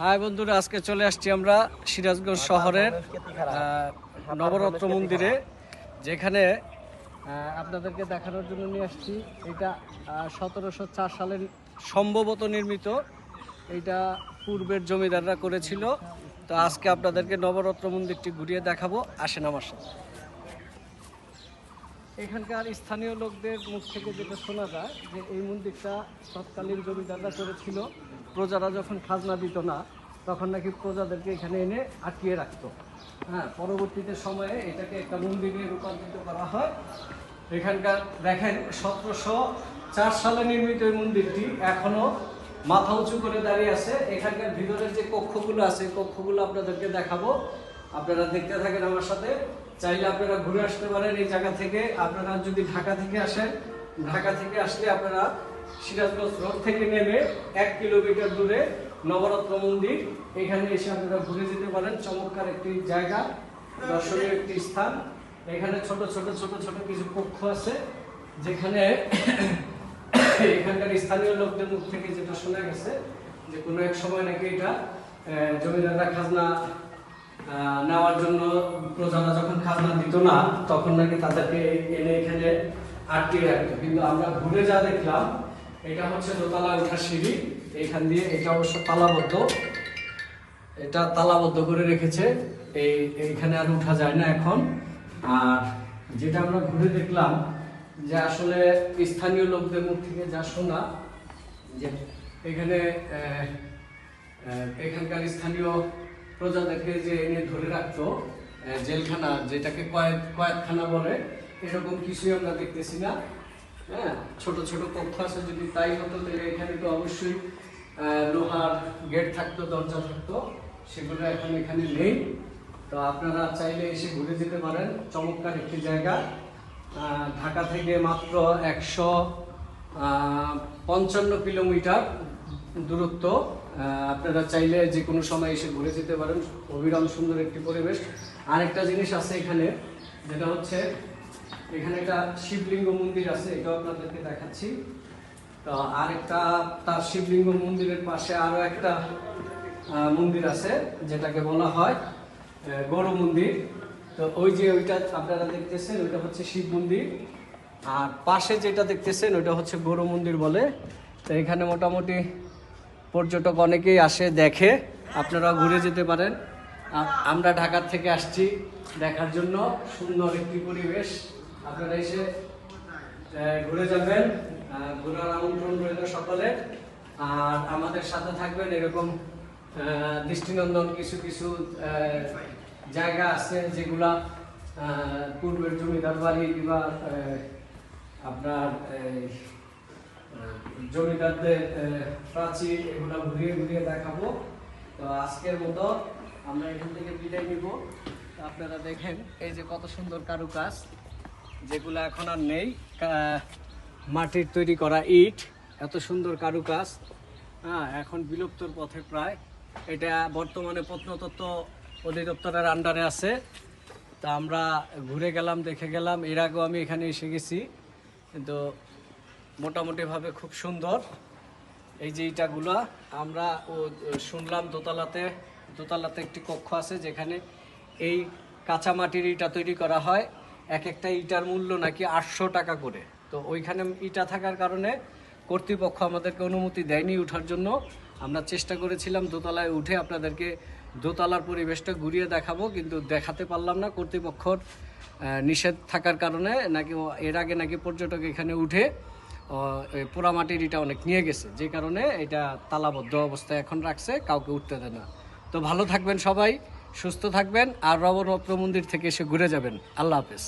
High বন্ধুরা, আজকে চলে আসছি আমরা সিরাজগঞ্জ শহরের নবরত্ন মন্দিরে, যেখানে আপনাদেরকে দেখানোর জন্য নিয়ে আসছি। এটা সতেরোশো চার সালের সম্ভবত নির্মিত। এটা পূর্বের জমিদাররা করেছিল। তো আজকে আপনাদেরকে নবরত্ন মন্দিরটি ঘুরিয়ে দেখাবো। আসেন আমার সাথে। এখানকার স্থানীয় লোকদের মুখ থেকে যেটা শোনা যায় যে এই মন্দিরটা তৎকালীন জমিদাররা করেছিল। প্রজারা যখন খাজনা দিত না, তখন নাকি প্রজাদেরকে এখানে এনে আটকিয়ে রাখতো। হ্যাঁ পরবর্তীতে সময়ে এটাকে একটা মন্দিরে রূপান্তরিত করা হয়। এখানকার দেখেন সতেরোশো চার সালে নির্মিত এই মন্দিরটি এখনও মাথা উঁচু করে দাঁড়িয়ে আছে। এখানকার ভিতরের যে কক্ষগুলো আছে কক্ষগুলো আপনাদেরকে দেখাবো। আপনারা দেখতে থাকেন আমার সাথে। চাইলে আপনারা ঘুরে আসতে পারেন এই জায়গা থেকে। আপনারা যদি ঢাকা থেকে আসেন, ঢাকা থেকে আসলে আপনারা সিরাজগঞ্জ রোড থেকে নেমে এক কিলোমিটার দূরে নবরত্ন মন্দির, এখানে এসে আপনারা ঘুরে যেতে পারেন। চমৎকার একটি জায়গা, দর্শনীয় একটি স্থান। এখানে ছোট ছোট ছোট ছোট কিছু কক্ষ আছে, যেখানে এখানকার স্থানীয় লোকদের মুখ থেকে যেটা শোনা গেছে, যে কোনো এক সময় নাকি এটা জমিদাররা খাজনা নেওয়ার জন্য প্রজারা যখন খাজনা দিত না, তখন নাকি তাদেরকে এনে এখানে আটকে রাখতো। কিন্তু আমরা ঘুরে যা দেখলাম, এটা হচ্ছে দোতলা ওঠার সিঁড়ি। এখান দিয়ে এটা অবশ্য তালাবদ্ধ। এটা তালাবদ্ধ করে রেখেছে। এই, এইখানে আর উঠা যায় না এখন। আর যেটা আমরা ঘুরে দেখলাম, যে আসলে স্থানীয় লোকদের মুখ থেকে যা শোনা, যে এখানে এখানকার স্থানীয় প্রজাদেরকে যে এনে ধরে রাখতো জেলখানা, যেটাকে কয়েদ কয়েদখানা বলে, এরকম কিছুই আমরা দেখতেছি না। হ্যাঁ ছোট ছোট কক্ষ আছে যদি তাই হতো, তাহলে এখানে তো অবশ্যই লোহার গেট থাকতো, দরজা থাকতো, সেগুলো এখন এখানে নেই। তো আপনারা চাইলে এসে ঘুরে যেতে পারেন, চমৎকার একটি জায়গা। ঢাকা থেকে মাত্র একশো পঞ্চান্ন কিলোমিটার দূরত্ব আপনারা চাইলে যে কোনো সময় এসে ঘুরে যেতে পারেন। অবিরাম সুন্দর একটি পরিবেশ। আরেকটা জিনিস আছে এখানে, যেটা হচ্ছে এখানে একটা শিবলিঙ্গ মন্দির আছে, এটাও আপনাদেরকে দেখাচ্ছি। তো আরেকটা, তার শিবলিঙ্গ মন্দিরের পাশে আরও একটা মন্দির আছে, যেটাকে বলা হয় গৌর মন্দির। তো ওই যে ওইটা আপনারা দেখতেছেন, ওইটা হচ্ছে শিব মন্দির। আর পাশে যেটা দেখতেছেন, ওইটা হচ্ছে গৌর মন্দির বলে। তো এখানে মোটামুটি পর্যটক অনেকেই আসে, দেখে। আপনারা ঘুরে যেতে পারেন। আমরা ঢাকার থেকে আসছি দেখার জন্য। সুন্দর একটি পরিবেশ। আপনারা এসে ঘুরে যাবেন। ঘোরার আমন্ত্রণ রইল সকলে। আর আমাদের সাথে থাকবেন এরকম দৃষ্টিনন্দন কিছু কিছু জায়গা আছে যেগুলা পূর্বের জমিদার বাড়ি কিংবা আপনার জমিদারদের প্রাচীর এগুলো ঘুরিয়ে ঘুরিয়ে দেখাবো। তো আজকের মতো আমরা এখান থেকে বিদায় নিব। আপনারা দেখেন, এই যে কত সুন্দর কারুকাজ, যেগুলো এখন আর নেই। মাটির তৈরি করা ইট, এত সুন্দর কারুকাজ। হ্যাঁ এখন বিলুপ্তর পথে প্রায়। এটা বর্তমানে প্রত্নতত্ত্ব অধিদপ্তরের আন্ডারে আছে। তা আমরা ঘুরে গেলাম, দেখে গেলাম। এর আগেও আমি এখানে এসে গেছি। কিন্তু মোটামুটিভাবে খুব সুন্দর। এই যে ইটাগুলা, আমরা ও শুনলাম দোতলাতে দোতলাতে একটি কক্ষ আছে যেখানে এই কাঁচা মাটির ইটা তৈরি করা হয়। এক একটা ইটার মূল্য নাকি আটশো টাকা করে। তো ওইখানে ইটা থাকার কারণে কর্তৃপক্ষ আমাদেরকে অনুমতি দেয়নি ওঠার জন্য। আমরা চেষ্টা করেছিলাম দোতলায় উঠে আপনাদেরকে দোতলার পরিবেশটা ঘুরিয়ে দেখাবো, কিন্তু দেখাতে পারলাম না। কর্তৃপক্ষর নিষেধ থাকার কারণে নাকি এর আগে নাকি পর্যটক এখানে উঠে পোড়ামাটির এটা অনেক নিয়ে গেছে। যে কারণে এটা তালাবদ্ধ অবস্থায় এখন রাখছে, কাউকে উঠতে দেয় না। তো ভালো থাকবেন সবাই, সুস্থ থাকবেন, আর রবনপ্র মন্দির থেকে এসে ঘুরে যাবেন। আল্লাহ হাফেজ।